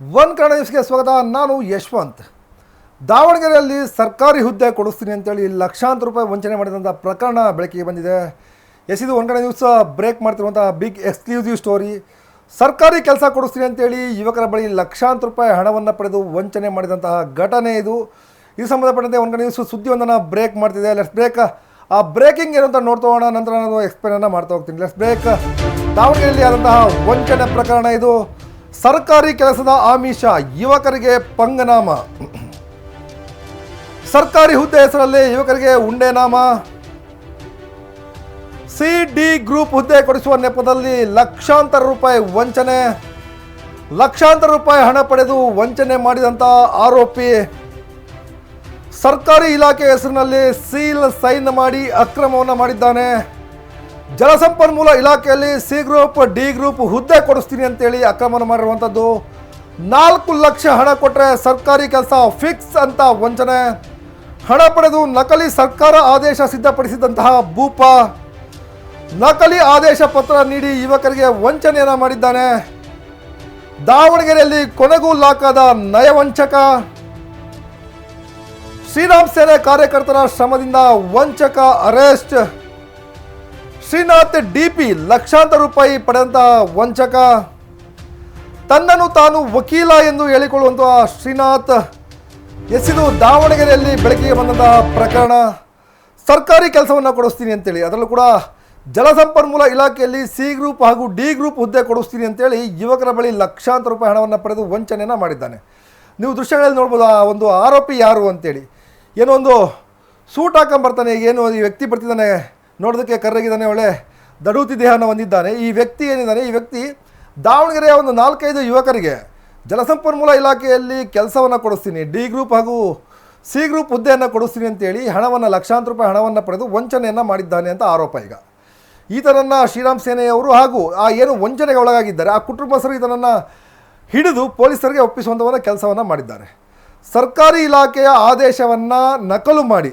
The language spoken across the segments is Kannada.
ಒನ್ ಕನ್ನಡ ನ್ಯೂಸ್ಗೆ ಸ್ವಾಗತ. ನಾನು ಯಶವಂತ್. ದಾವಣಗೆರೆಯಲ್ಲಿ ಸರ್ಕಾರಿ ಹುದ್ದೆ ಕೊಡಿಸ್ತೀನಿ ಅಂತೇಳಿ ಲಕ್ಷಾಂತರ ರೂಪಾಯಿ ವಂಚನೆ ಮಾಡಿದಂಥ ಪ್ರಕರಣ ಬೆಳಕಿಗೆ ಬಂದಿದೆ. ಎಸಿದು ಒನ್ ಕನ್ನಡ ನ್ಯೂಸ್ ಬ್ರೇಕ್ ಮಾಡ್ತಿರುವಂಥ ಬಿಗ್ ಎಕ್ಸ್ಕ್ಲೂಸಿವ್ ಸ್ಟೋರಿ. ಸರ್ಕಾರಿ ಕೆಲಸ ಕೊಡಿಸ್ತೀನಿ ಅಂತೇಳಿ ಯುವಕರ ಬಳಿ ಲಕ್ಷಾಂತರ ರೂಪಾಯಿ ಹಣವನ್ನು ಪಡೆದು ವಂಚನೆ ಮಾಡಿದಂತಹ ಘಟನೆ ಇದು. ಇದು ಸಂಬಂಧಪಟ್ಟಂತೆ ಒನ್ ಕನ್ನಡ ನ್ಯೂಸ್ ಸುದ್ದಿಯೊಂದನ್ನು ಬ್ರೇಕ್ ಮಾಡ್ತಿದೆ. ಲೆಟ್ಸ್ ಬ್ರೇಕ್ ಆ, ಬ್ರೇಕಿಂಗ್ ಏನು ಅಂತ ನೋಡ್ತಾ ಹೋಗೋಣ. ನಂತರ ನಾನು ಎಕ್ಸ್ಪ್ಲೇನನ್ನು ಮಾಡ್ತಾ ಹೋಗ್ತೀನಿ. ಲೆಟ್ಸ್ ಬ್ರೇಕ್ ದಾವಣಗೆರೆಯಲ್ಲಿ ಆದಂತಹ ವಂಚನೆ ಪ್ರಕರಣ ಇದು. ಸರ್ಕಾರಿ ಕೆಲಸದ ಆಮಿಷ, ಯುವಕರಿಗೆ ಪಂಗನಾಮ. ಸರ್ಕಾರಿ ಹುದ್ದೆ ಹೆಸರಲ್ಲಿ ಯುವಕರಿಗೆ ಉಂಡೆನಾಮ ಸಿ ಡಿ ಗ್ರೂಪ್ ಹುದ್ದೆ ಕೊಡಿಸುವ ನೆಪದಲ್ಲಿ ಲಕ್ಷಾಂತರ ರೂಪಾಯಿ ವಂಚನೆ. ಲಕ್ಷಾಂತರ ರೂಪಾಯಿ ಹಣ ಪಡೆದು ವಂಚನೆ ಮಾಡಿದಂಥ ಆರೋಪಿ. ಸರ್ಕಾರಿ ಇಲಾಖೆ ಹೆಸರಿನಲ್ಲಿ ಸೀಲ್ ಸೈನ್ ಮಾಡಿ ಅಕ್ರಮವನ್ನು ಮಾಡಿದ್ದಾನೆ. ಜಲಸಂಪನ್ಮೂಲ ಇಲಾಖೆಯಲ್ಲಿ ಸಿ ಗ್ರೂಪ್, ಡಿ ಗ್ರೂಪ್ ಹುದ್ದೆ ಕೊಡಿಸ್ತೀನಿ ಅಂತೇಳಿ ಅಕ್ರಮವನ್ನು ಮಾಡಿರುವಂಥದ್ದು ನಾಲ್ಕು ಲಕ್ಷ ಹಣ ಕೊಟ್ಟರೆ ಸರ್ಕಾರಿ ಕೆಲಸ ಫಿಕ್ಸ್ ಅಂತ ವಂಚನೆ. ಹಣ ಪಡೆದು ನಕಲಿ ಸರ್ಕಾರ ಆದೇಶ ಸಿದ್ಧಪಡಿಸಿದಂತಹ ಭೂಪ. ನಕಲಿ ಆದೇಶ ಪತ್ರ ನೀಡಿ ಯುವಕರಿಗೆ ವಂಚನೆಯನ್ನು ಮಾಡಿದ್ದಾನೆ. ದಾವಣಗೆರೆಯಲ್ಲಿ ಕೊನೆಗೂ ಲಾಕಾದ ನಯವಂಚಕ. ಶ್ರೀರಾಮ್ ಸೇನೆ ಕಾರ್ಯಕರ್ತರ ಶ್ರಮದಿಂದ ವಂಚಕ ಅರೆಸ್ಟ್. ಶ್ರೀನಾಥ್ ಡಿ ಪಿ ಲಕ್ಷಾಂತರ ರೂಪಾಯಿ ಪಡೆದಂತಹ ವಂಚಕ. ತನ್ನನ್ನು ತಾನು ವಕೀಲ ಎಂದು ಹೇಳಿಕೊಳ್ಳುವಂತಹ ಶ್ರೀನಾಥ್ ಎಸಿದು ದಾವಣಗೆರೆಯಲ್ಲಿ ಬೆಳಕಿಗೆ ಬಂದಂತಹ ಪ್ರಕರಣ. ಸರ್ಕಾರಿ ಕೆಲಸವನ್ನು ಕೊಡಿಸ್ತೀನಿ ಅಂತೇಳಿ. ಅದರಲ್ಲೂ ಕೂಡ ಜಲಸಂಪನ್ಮೂಲ ಇಲಾಖೆಯಲ್ಲಿ ಸಿ ಗ್ರೂಪ್ ಹಾಗೂ ಡಿ ಗ್ರೂಪ್ ಹುದ್ದೆ ಕೊಡಿಸ್ತೀನಿ ಅಂತೇಳಿ ಯುವಕರ ಬಳಿ ಲಕ್ಷಾಂತರ ರೂಪಾಯಿ ಹಣವನ್ನು ಪಡೆದು ವಂಚನೆಯನ್ನು ಮಾಡಿದ್ದಾನೆ. ನೀವು ದೃಶ್ಯಗಳಲ್ಲಿ ನೋಡ್ಬೋದು ಆ ಒಂದು ಆರೋಪಿ ಯಾರು ಅಂತೇಳಿ. ಏನೋ ಒಂದು ಸೂಟ್ ಹಾಕೊಂಬರ್ತಾನೆ ಏನು ಈ ವ್ಯಕ್ತಿ ಬರ್ತಿದ್ದಾನೆ. ನೋಡೋದಕ್ಕೆ ಕರ್ರಗಿದ್ದಾನೆ ಒಳ್ಳೆ ದಡೂತಿ ದೇಹನ ಹೊಂದಿದ್ದಾನೆ. ಈ ವ್ಯಕ್ತಿ ಏನಿದ್ದಾನೆ? ಈ ವ್ಯಕ್ತಿ ದಾವಣಗೆರೆಯ ಒಂದು ನಾಲ್ಕೈದು ಯುವಕರಿಗೆ ಜಲಸಂಪನ್ಮೂಲ ಇಲಾಖೆಯಲ್ಲಿ ಕೆಲಸವನ್ನು ಕೊಡಿಸ್ತೀನಿ. ಡಿ ಗ್ರೂಪ್ ಹಾಗೂ ಸಿ ಗ್ರೂಪ್ ಹುದ್ದೆಯನ್ನು ಕೊಡಿಸ್ತೀನಿ ಅಂತೇಳಿ ಹಣವನ್ನು, ಲಕ್ಷಾಂತರ ರೂಪಾಯಿ ಹಣವನ್ನು ಪಡೆದು ವಂಚನೆಯನ್ನು ಮಾಡಿದ್ದಾನೆ ಅಂತ ಆರೋಪ ಈಗ. ಈತನನ್ನು ಶ್ರೀರಾಮ್ ಸೇನೆಯವರು ಹಾಗೂ ಆ ಏನು ವಂಚನೆಗೆ ಒಳಗಾಗಿದ್ದಾರೆ, ಆ ಕುಟುಂಬಸ್ಥರು ಈತನನ್ನು ಹಿಡಿದು ಪೊಲೀಸರಿಗೆ ಒಪ್ಪಿಸುವಂಥವನ್ನ ಕೆಲಸವನ್ನು ಮಾಡಿದ್ದಾರೆ. ಸರ್ಕಾರಿ ಇಲಾಖೆಯ ಆದೇಶವನ್ನು ನಕಲು ಮಾಡಿ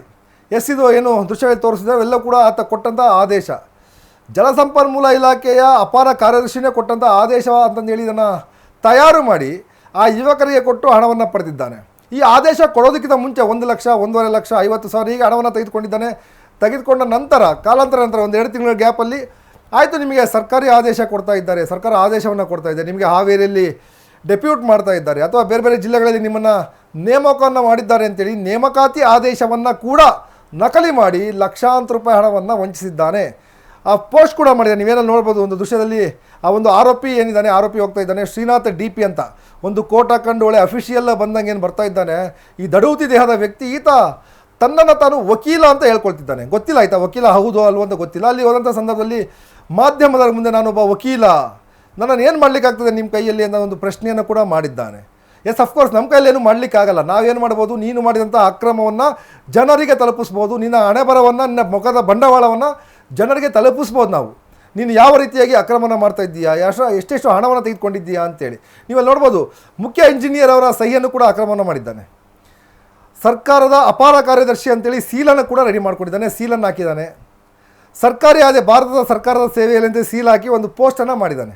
ಎಸ್ ಇದು ಏನು ದೃಶ್ಯದಲ್ಲಿ ತೋರಿಸಿದ್ರೆ ಅವೆಲ್ಲ ಕೂಡ ಆತ ಕೊಟ್ಟಂಥ ಆದೇಶ. ಜಲಸಂಪನ್ಮೂಲ ಇಲಾಖೆಯ ಅಪಾರ ಕಾರ್ಯದರ್ಶಿನೇ ಕೊಟ್ಟಂಥ ಆದೇಶ ಅಂತಂದೇಳಿ ಇದನ್ನು ತಯಾರು ಮಾಡಿ ಆ ಯುವಕರಿಗೆ ಕೊಟ್ಟು ಹಣವನ್ನು ಪಡೆದಿದ್ದಾನೆ. ಈ ಆದೇಶ ಕೊಡೋದಕ್ಕಿಂತ ಮುಂಚೆ ಒಂದು ಲಕ್ಷ, ಒಂದೂವರೆ ಲಕ್ಷ, ಐವತ್ತು ಸಾವಿರ ಹೀಗೆ ಹಣವನ್ನು ತೆಗೆದುಕೊಂಡಿದ್ದಾನೆ. ತೆಗೆದುಕೊಂಡ ನಂತರ ಕಾಲಾಂತರ ನಂತರ ಒಂದು ಎರಡು ತಿಂಗಳ ಗ್ಯಾಪಲ್ಲಿ ಆಯಿತು, ನಿಮಗೆ ಸರ್ಕಾರಿ ಆದೇಶ ಕೊಡ್ತಾ ಇದ್ದಾರೆ. ಸರ್ಕಾರ ಆದೇಶವನ್ನು ಕೊಡ್ತಾ ಇದೆ. ನಿಮಗೆ ಹಾವೇರಿಯಲ್ಲಿ ಡೆಪ್ಯೂಟ್ ಮಾಡ್ತಾ ಇದ್ದಾರೆ. ಅಥವಾ ಬೇರೆ ಬೇರೆ ಜಿಲ್ಲೆಗಳಲ್ಲಿ ನಿಮ್ಮನ್ನು ನೇಮಕವನ್ನು ಮಾಡಿದ್ದಾರೆ ಅಂತೇಳಿ ನೇಮಕಾತಿ ಆದೇಶವನ್ನು ಕೂಡ ನಕಲಿ ಮಾಡಿ ಲಕ್ಷಾಂತರ ರೂಪಾಯಿ ಹಣವನ್ನು ವಂಚಿಸಿದ್ದಾನೆ. ಆ ಪೋಸ್ಟ್ ಕೂಡ ಮಾಡಿದೆ. ನೀವೇನಲ್ಲಿ ನೋಡ್ಬೋದು, ಒಂದು ದೃಶ್ಯದಲ್ಲಿ ಆ ಒಂದು ಆರೋಪಿ ಏನಿದ್ದಾನೆ, ಆರೋಪಿ ಹೋಗ್ತಾ ಇದ್ದಾನೆ, ಶ್ರೀನಾಥ್ ಡಿ ಪಿ ಅಂತ. ಒಂದು ಕೋಟ ಕಂಡು ಒಳ್ಳೆ ಅಫಿಷಿಯಲ್ಲ ಬಂದಂಗೆ ಏನು ಬರ್ತಾ ಇದ್ದಾನೆ, ಈ ದಡೂತಿ ದೇಹದ ವ್ಯಕ್ತಿ, ಈತ ತನ್ನನ್ನು ತಾನು ವಕೀಲ ಅಂತ ಹೇಳ್ಕೊಳ್ತಿದ್ದಾನೆ. ಗೊತ್ತಿಲ್ಲ ಆಯಿತಾ, ವಕೀಲ ಹೌದು ಅಲ್ವೋ ಅಂತ ಗೊತ್ತಿಲ್ಲ. ಅಲ್ಲಿ ಹೋದಂಥ ಸಂದರ್ಭದಲ್ಲಿ ಮಾಧ್ಯಮದ ಮುಂದೆ ನಾನೊಬ್ಬ ವಕೀಲ ನನ್ನನ್ನು ಏನು ಮಾಡಲಿಕ್ಕಾಗ್ತದೆ ನಿಮ್ಮ ಕೈಯಲ್ಲಿ ಅನ್ನೋ ಒಂದು ಪ್ರಶ್ನೆಯನ್ನು ಕೂಡ ಮಾಡಿದ್ದಾನೆ. ಎಸ್ ಅಫ್ಕೋರ್ಸ್ ನಮ್ಮ ಕೈಯಲ್ಲಿ ಏನು ಮಾಡಲಿಕ್ಕಾಗಲ್ಲ. ನಾವೇನು ಮಾಡ್ಬೋದು? ನೀನು ಮಾಡಿದಂಥ ಅಕ್ರಮವನ್ನು ಜನರಿಗೆ ತಲುಪಿಸ್ಬೋದು. ನಿನ್ನ ಹಣೆಬರವನ್ನು, ನಿನ್ನ ಮುಖದ ಬಂಡವಾಳವನ್ನು ಜನರಿಗೆ ತಲುಪಿಸ್ಬೋದು ನಾವು. ನೀನು ಯಾವ ರೀತಿಯಾಗಿ ಅಕ್ರಮನ ಮಾಡ್ತಾ ಇದ್ದೀಯಾ? ಎಷ್ಟು, ಎಷ್ಟೆಷ್ಟು ಹಣವನ್ನು ತೆಗೆದುಕೊಂಡಿದ್ದೀಯಾ ಅಂತೇಳಿ. ನೀವಲ್ಲಿ ನೋಡ್ಬೋದು, ಮುಖ್ಯ ಇಂಜಿನಿಯರ್ ಅವರ ಸಹಿಯನ್ನು ಕೂಡ ಅಕ್ರಮವನ್ನು ಮಾಡಿದ್ದಾನೆ. ಸರ್ಕಾರದ ಅಪಾರ ಕಾರ್ಯದರ್ಶಿ ಅಂತೇಳಿ ಸೀಲನ್ನು ಕೂಡ ರೆಡಿ ಮಾಡಿಕೊಂಡಿದ್ದಾನೆ, ಸೀಲನ್ನು ಹಾಕಿದ್ದಾನೆ. ಸರ್ಕಾರಿ ಆದ ಭಾರತದ ಸರ್ಕಾರದ ಸೇವೆಯಲ್ಲಿ ಸೀಲ್ ಹಾಕಿ ಒಂದು ಪೋಸ್ಟನ್ನು ಮಾಡಿದ್ದಾನೆ.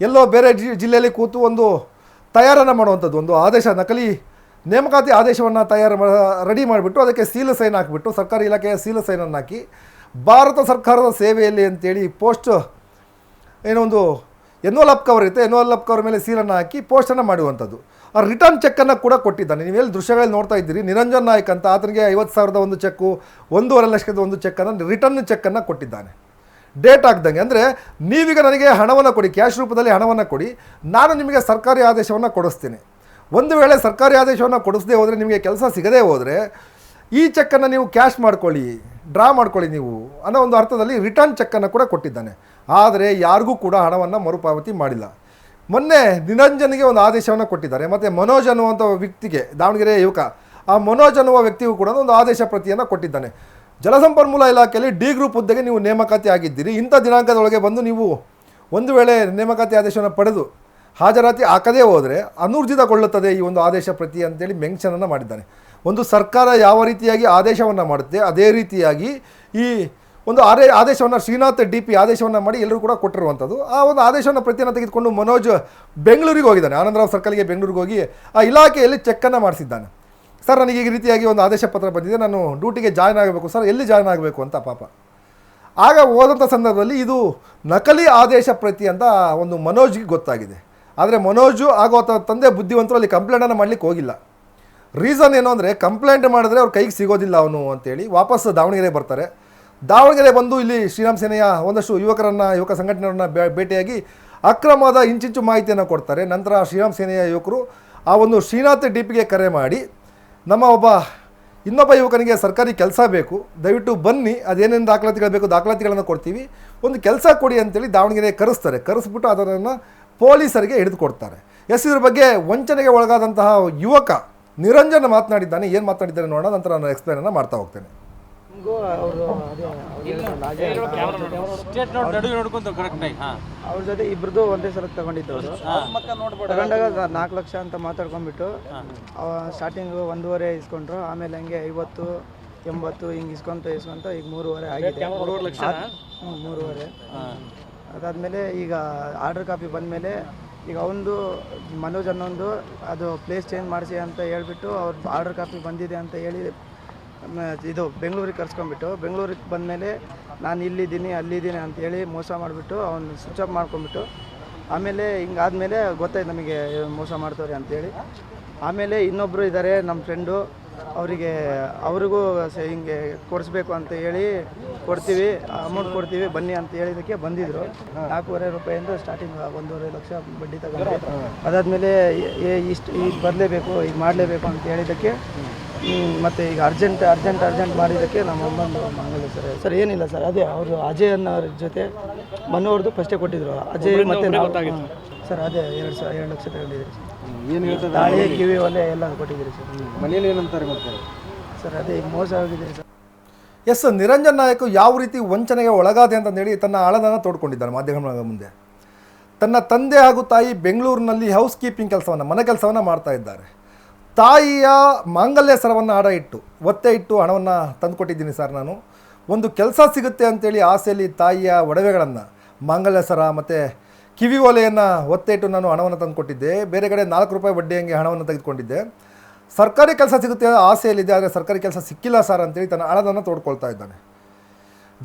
ಎಲ್ಲೋ ಬೇರೆ ಜಿಲ್ಲೆಯಲ್ಲಿ ಕೂತು ಒಂದು ತಯಾರನ್ನು ಮಾಡುವಂಥದ್ದು ಒಂದು ಆದೇಶ ನಕಲಿ ನೇಮಕಾತಿ ಆದೇಶವನ್ನು ತಯಾರು ರೆಡಿ ಮಾಡಿಬಿಟ್ಟು ಅದಕ್ಕೆ ಸೀಲ್ ಸೈನ್ ಹಾಕಿಬಿಟ್ಟು ಸರ್ಕಾರಿ ಇಲಾಖೆಯ ಸೀಲ್ ಸೈನನ್ನು ಹಾಕಿ ಭಾರತ ಸರ್ಕಾರದ ಸೇವೆಯಲ್ಲಿ ಅಂತೇಳಿ ಪೋಸ್ಟ್ ಏನೋ ಒಂದು ಎನ್ವಲಪ್ ಕವರ್ ಇರುತ್ತೆ, ಎನ್ವಲಪ್ ಕವರ್ ಮೇಲೆ ಸೀಲನ್ನು ಹಾಕಿ ಪೋಸ್ಟನ್ನು ಮಾಡುವಂಥದ್ದು. ಆ ರಿಟರ್ನ್ ಚೆಕ್ಕನ್ನು ಕೂಡ ಕೊಟ್ಟಿದ್ದಾನೆ. ನೀವು ಎಲ್ಲಿ ದೃಶ್ಯಗಳಲ್ಲಿ ನೋಡ್ತಾ ಇದ್ದೀರಿ, ನಿರಂಜನ್ ನಾಯ್ಕ್ ಅಂತ ಆತನಿಗೆ ಐವತ್ತು ಸಾವಿರದ ಒಂದು ಚೆಕ್ಕು, ಒಂದೂವರೆ ಲಕ್ಷದ ಒಂದು ಚೆಕ್ಕನ್ನು, ರಿಟರ್ನ್ ಚೆಕ್ಕನ್ನು ಕೊಟ್ಟಿದ್ದಾನೆ. ಡೇಟ್ ಆಗ್ದಂಗೆ ಅಂದರೆ ನೀವೀಗ ನನಗೆ ಹಣವನ್ನು ಕೊಡಿ ಕ್ಯಾಶ್ ರೂಪದಲ್ಲಿ ಹಣವನ್ನು ಕೊಡಿ, ನಾನು ನಿಮಗೆ ಸರ್ಕಾರಿ ಆದೇಶವನ್ನು ಕೊಡಿಸ್ತೀನಿ. ಒಂದು ವೇಳೆ ಸರ್ಕಾರಿ ಆದೇಶವನ್ನು ಕೊಡಿಸದೇ ಹೋದರೆ ನಿಮಗೆ ಕೆಲಸ ಸಿಗದೇ ಹೋದರೆ ಈ ಚೆಕ್ಕನ್ನು ನೀವು ಕ್ಯಾಶ್ ಮಾಡ್ಕೊಳ್ಳಿ ಡ್ರಾ ಮಾಡ್ಕೊಳ್ಳಿ ನೀವು ಅನ್ನೋ ಒಂದು ಅರ್ಥದಲ್ಲಿ ರಿಟರ್ನ್ ಚೆಕ್ಕನ್ನು ಕೂಡ ಕೊಟ್ಟಿದ್ದಾನೆ. ಆದರೆ ಯಾರಿಗೂ ಕೂಡ ಹಣವನ್ನು ಮರುಪಾವತಿ ಮಾಡಿಲ್ಲ. ಮೊನ್ನೆ ನಿರಂಜನ್ಗೆ ಒಂದು ಆದೇಶವನ್ನು ಕೊಟ್ಟಿದ್ದಾರೆ. ಮತ್ತು ಮನೋಜ್ ಅನ್ನುವಂಥ ವ್ಯಕ್ತಿಗೆ ದಾವಣಗೆರೆ ಯುವಕ, ಆ ಮನೋಜ್ ಅನ್ನುವ ವ್ಯಕ್ತಿಗೂ ಕೂಡ ಒಂದು ಆದೇಶ ಪ್ರತಿಯನ್ನು ಕೊಟ್ಟಿದ್ದಾನೆ. ಜಲಸಂಪನ್ಮೂಲ ಇಲಾಖೆಯಲ್ಲಿ ಡಿ ಗ್ರೂಪ್ ಹುದ್ದೆಗೆ ನೀವು ನೇಮಕಾತಿ ಆಗಿದ್ದೀರಿ. ಇಂಥ ದಿನಾಂಕದೊಳಗೆ ಬಂದು ನೀವು ಒಂದು ವೇಳೆ ನೇಮಕಾತಿ ಆದೇಶವನ್ನು ಪಡೆದು ಹಾಜರಾತಿ ಹಾಕದೇ ಹೋದರೆ ಅನೂರ್ಜಿತಗೊಳ್ಳುತ್ತದೆ ಈ ಒಂದು ಆದೇಶ ಪ್ರತಿ ಅಂತೇಳಿ ಮೆನ್ಷನನ್ನು ಮಾಡಿದ್ದಾನೆ ಒಂದು ಸರ್ಕಾರ ಯಾವ ರೀತಿಯಾಗಿ ಆದೇಶವನ್ನು ಮಾಡುತ್ತೆ, ಅದೇ ರೀತಿಯಾಗಿ ಈ ಒಂದು ಆದೇ ಆದೇಶವನ್ನು ಶ್ರೀನಾಥ್ ಡಿ ಪಿ ಆದೇಶವನ್ನು ಮಾಡಿ ಎಲ್ಲರೂ ಕೂಡ ಕೊಟ್ಟಿರುವಂಥದ್ದು. ಆ ಒಂದು ಆದೇಶವನ್ನು ಪ್ರತಿಯನ್ನು ತೆಗೆದುಕೊಂಡು ಮನೋಜ್ ಬೆಂಗಳೂರಿಗೆ ಹೋಗಿದ್ದಾನೆ. ಆನಂದರಾವ್ ಸರ್ಕಲ್ಗೆ ಬೆಂಗಳೂರಿಗೆ ಹೋಗಿ ಆ ಇಲಾಖೆಯಲ್ಲಿ ಚೆಕ್ಕನ್ನು ಮಾಡಿಸಿದ್ದಾನೆ. ಸರ್, ನನಗೆ ಈ ರೀತಿಯಾಗಿ ಒಂದು ಆದೇಶ ಪತ್ರ ಬಂದಿದೆ. ನಾನು ಡ್ಯೂಟಿಗೆ ಜಾಯ್ನ್ ಆಗಬೇಕು. ಸರ್, ಎಲ್ಲಿ ಜಾಯ್ನ್ ಆಗಬೇಕು ಅಂತ ಪಾಪ. ಆಗ ಹೋದಂಥ ಸಂದರ್ಭದಲ್ಲಿ ಇದು ನಕಲಿ ಆದೇಶ ಪ್ರತಿ ಅಂತ ಒಂದು ಮನೋಜ್ಗೆ ಗೊತ್ತಾಗಿದೆ. ಆದರೆ ಮನೋಜು ಆಗೋ ತಂದೆ ಬುದ್ಧಿವಂತರು ಅಲ್ಲಿ ಕಂಪ್ಲೇಂಟನ್ನು ಮಾಡಲಿಕ್ಕೆ ಹೋಗಿಲ್ಲ. ರೀಸನ್ ಏನು ಅಂದರೆ ಕಂಪ್ಲೇಂಟ್ ಮಾಡಿದ್ರೆ ಅವ್ರ ಕೈಗೆ ಸಿಗೋದಿಲ್ಲ ಅವನು ಅಂತೇಳಿ ವಾಪಸ್ ದಾವಣಗೆರೆ ಬರ್ತಾರೆ. ದಾವಣಗೆರೆ ಬಂದು ಇಲ್ಲಿ ಶ್ರೀರಾಮ್ ಸೇನೆಯ ಒಂದಷ್ಟು ಯುವಕರನ್ನು, ಯುವಕ ಸಂಘಟನೆಯವ್ರನ್ನ ಭೇಟಿಯಾಗಿ ಅಕ್ರಮದ ಇಂಚಿಂಚು ಮಾಹಿತಿಯನ್ನು ಕೊಡ್ತಾರೆ. ನಂತರ ಶ್ರೀರಾಮ್ ಸೇನೆಯ ಯುವಕರು ಆ ಒಂದು ಶ್ರೀನಾಥ್ ಡಿಪಿಗೆ ಕರೆ ಮಾಡಿ ನಮ್ಮ ಒಬ್ಬ ಇನ್ನೊಬ್ಬ ಯುವಕನಿಗೆ ಸರ್ಕಾರಿ ಕೆಲಸ ಬೇಕು. ದಯವಿಟ್ಟು ಬನ್ನಿ, ಅದೇನೇನು ದಾಖಲಾತಿಗಳು ಬೇಕು, ದಾಖಲಾತಿಗಳನ್ನು ಕೊಡ್ತೀವಿ. ಒಂದು ಕೆಲಸ ಕೊಡಿ ಅಂತೇಳಿ ದಾವಣಗೆರೆ ಕರೆಸ್ತಾರೆ. ಕರೆಸ್ಬಿಟ್ಟು ಅದನ್ನು ಪೊಲೀಸರಿಗೆ ಹಿಡಿದು ಕೊಡ್ತಾರೆ ಎಸ್, ಇದ್ರ ಬಗ್ಗೆ ವಂಚನೆಗೆ ಒಳಗಾದಂತಹ ಯುವಕ ನಿರಂಜನ ಮಾತನಾಡಿದ್ದಾನೆ. ಏನು ಮಾತನಾಡಿದ್ದಾನೆ ನೋಡೋಣ, ನಂತರ ನಾನು ಎಕ್ಸ್ಪ್ಲೇನನ್ನು ಮಾಡ್ತಾ ಹೋಗ್ತೇನೆ. ಅವರು ಅದೇ ಅವ್ರು ಹೇಳ್ತಾರಲ್ಲ, ಸ್ಟೇಟ್ ನೋಡ್ ನಡುವೆ ನೋಡ್ಕೊಂತ ಕರೆಕ್ಟ್ ಆಗಿ ಹಾ. ಅವ್ರ ಜೊತೆ ಇಬ್ರದ್ದು ಒಂದೇ ಸಲ ತಗೊಂಡಿದ್ದು ಅವರು. ತಗೊಂಡಾಗ ನಾಲ್ಕು ಲಕ್ಷ ಅಂತ ಮಾತಾಡ್ಕೊಂಡ್ಬಿಟ್ಟು ಸ್ಟಾರ್ಟಿಂಗ್ ಒಂದೂವರೆ ಇಸ್ಕೊಂಡ್ರು ಆಮೇಲೆ ಹಂಗೆ ಐವತ್ತು ಎಂಬತ್ತು ಹಿಂಗೆ ಇಸ್ಕೊಂತ ಇಸ್ಕೊಂತ ಈಗ ಮೂರುವರೆ ಆಗಿದೆ. ಮೂರುವರೆ ಲಕ್ಷ ಹ್ಞೂ ಮೂರುವರೆ. ಅದಾದಮೇಲೆ ಈಗ ಆರ್ಡರ್ ಕಾಪಿ ಬಂದಮೇಲೆ ಈಗ ಅವನದು ಮನೋಜ್ ಅನ್ನೊಂದು ಅದು ಪ್ಲೇಸ್ ಚೇಂಜ್ ಮಾಡಿಸಿ ಅಂತ ಹೇಳ್ಬಿಟ್ಟು ಅವ್ರ ಆರ್ಡರ್ ಕಾಪಿ ಬಂದಿದೆ ಅಂತ ಹೇಳಿ ಇದು ಬೆಂಗಳೂರಿಗೆ ಕರ್ಸ್ಕೊಂಡ್ಬಿಟ್ಟು, ಬೆಂಗಳೂರಿಗೆ ಬಂದಮೇಲೆ ನಾನು ಇಲ್ಲಿದ್ದೀನಿ, ಅಲ್ಲಿದ್ದೀನಿ ಅಂತೇಳಿ ಮೋಸ ಮಾಡಿಬಿಟ್ಟು ಅವ್ನು ಸ್ವಿಚ್ ಆಫ್ ಮಾಡ್ಕೊಂಡ್ಬಿಟ್ಟು, ಆಮೇಲೆ ಹಿಂಗಾದ್ಮೇಲೆ ಗೊತ್ತಾಯ್ತು ನಮಗೆ ಮೋಸ ಮಾಡ್ತವ್ರೆ ಅಂತೇಳಿ ಆಮೇಲೆ ಇನ್ನೊಬ್ಬರು ಇದ್ದಾರೆ ನಮ್ಮ ಫ್ರೆಂಡು ಅವರಿಗೆ ಅವ್ರಿಗೂ ಹಿಂಗೆ ಕೊಡಿಸ್ಬೇಕು ಅಂತ ಹೇಳಿ ಕೊಡ್ತೀವಿ ಅಮೌಂಟ್ ಕೊಡ್ತೀವಿ, ಬನ್ನಿ ಅಂತ ಹೇಳಿದಕ್ಕೆ ಬಂದಿದ್ದರು ನಾಲ್ಕೂವರೆ ರೂಪಾಯಿಂದ ಸ್ಟಾರ್ಟಿಂಗ್ ಒಂದೂವರೆ ಲಕ್ಷ ಬಡ್ಡಿ ತಗೊಂಡು ಅದಾದಮೇಲೆ ಇಷ್ಟು ಈಗ ಬರಲೇಬೇಕು ಈಗ ಮಾಡಲೇಬೇಕು ಅಂತ ಹೇಳಿದ್ದಕ್ಕೆ ಮತ್ತೆ ಈಗ ಅರ್ಜೆಂಟ್ ಅರ್ಜೆಂಟ್ ಅರ್ಜೆಂಟ್ ಮಾಡಿದ್ದಕ್ಕೆ ನಮ್ಮ ಅಮ್ಮನ ಸರ್. ಸರ್ ಏನಿಲ್ಲ ಸರ್ ಅದೇ ಅವರು ಅಜಯ್ ಅನ್ನೋರ ಜೊತೆ ಮನೋರ್ದು ಫಸ್ಟೇ ಕೊಟ್ಟಿದ್ರು. ಅಜಯ್ ಮತ್ತೆ ಸರ್ ಅದೇ ಎರಡು ಸಾವಿರ ಎರಡು ಲಕ್ಷ ತಗೊಂಡಿದ್ದೀರಿ ಸರ್. ಏನು ಹೇಳ್ತಾರೆ? ತಾಳಿ ಕಿವಿ ಒಲೆ ಎಲ್ಲ ಕೊಟ್ಟಿದ್ದೀರಿ ಸರ್. ಮನೇಲಿ ಏನಂತಾರೆ ಮತ್ತೆ? ಸರ್ ಅದೇ ಈಗ ಮೋಸ ಆಗಿದೆ ಸರ್. ಎಸ್ ನಿರಂಜನ್ ನಾಯಕ್ ಯಾವ ರೀತಿ ವಂಚನೆಗೆ ಒಳಗಾದೆ ಅಂತಂದೇಳಿ ತನ್ನ ಆಳದನ್ನು ತೋಡ್ಕೊಂಡಿದ್ದಾನೆ ಮಾಧ್ಯಮಗಳ ಮುಂದೆ. ತನ್ನ ತಂದೆ ಹಾಗೂ ತಾಯಿ ಬೆಂಗಳೂರಿನಲ್ಲಿ ಹೌಸ್ ಕೀಪಿಂಗ್ ಕೆಲಸವನ್ನು ಮನೆ ಕೆಲಸವನ್ನು ಮಾಡ್ತಾ ಇದ್ದಾರೆ. ತಾಯಿಯ ಮಾಂಗಲ್ಯ ಸರವನ್ನು ಆಡ ಇಟ್ಟು, ಒತ್ತೆ ಇಟ್ಟು ಹಣವನ್ನು ತಂದುಕೊಟ್ಟಿದ್ದೀನಿ ಸರ್ ನಾನು. ಒಂದು ಕೆಲಸ ಸಿಗುತ್ತೆ ಅಂತೇಳಿ ಆಸೆಯಲ್ಲಿ ತಾಯಿಯ ಒಡವೆಗಳನ್ನು, ಮಾಂಗಲ್ಯ ಸರ ಮತ್ತು ಕಿವಿ ಒಲೆಯನ್ನು ಒತ್ತೆ ಇಟ್ಟು ನಾನು ಹಣವನ್ನು ತಂದುಕೊಟ್ಟಿದ್ದೆ. ಬೇರೆ ಕಡೆ ನಾಲ್ಕು ರೂಪಾಯಿ ಬಡ್ಡಿ ಹಂಗೆ ಹಣವನ್ನು ತೆಗೆದುಕೊಂಡಿದ್ದೆ. ಸರ್ಕಾರಿ ಕೆಲಸ ಸಿಗುತ್ತೆ ಆಸೆಯಲ್ಲಿದೆ, ಆದರೆ ಸರ್ಕಾರಿ ಕೆಲಸ ಸಿಕ್ಕಿಲ್ಲ ಸರ್ ಅಂತೇಳಿ ತನ್ನ ಹಣದನ್ನು ತೋಡ್ಕೊಳ್ತಾ ಇದ್ದಾನೆ.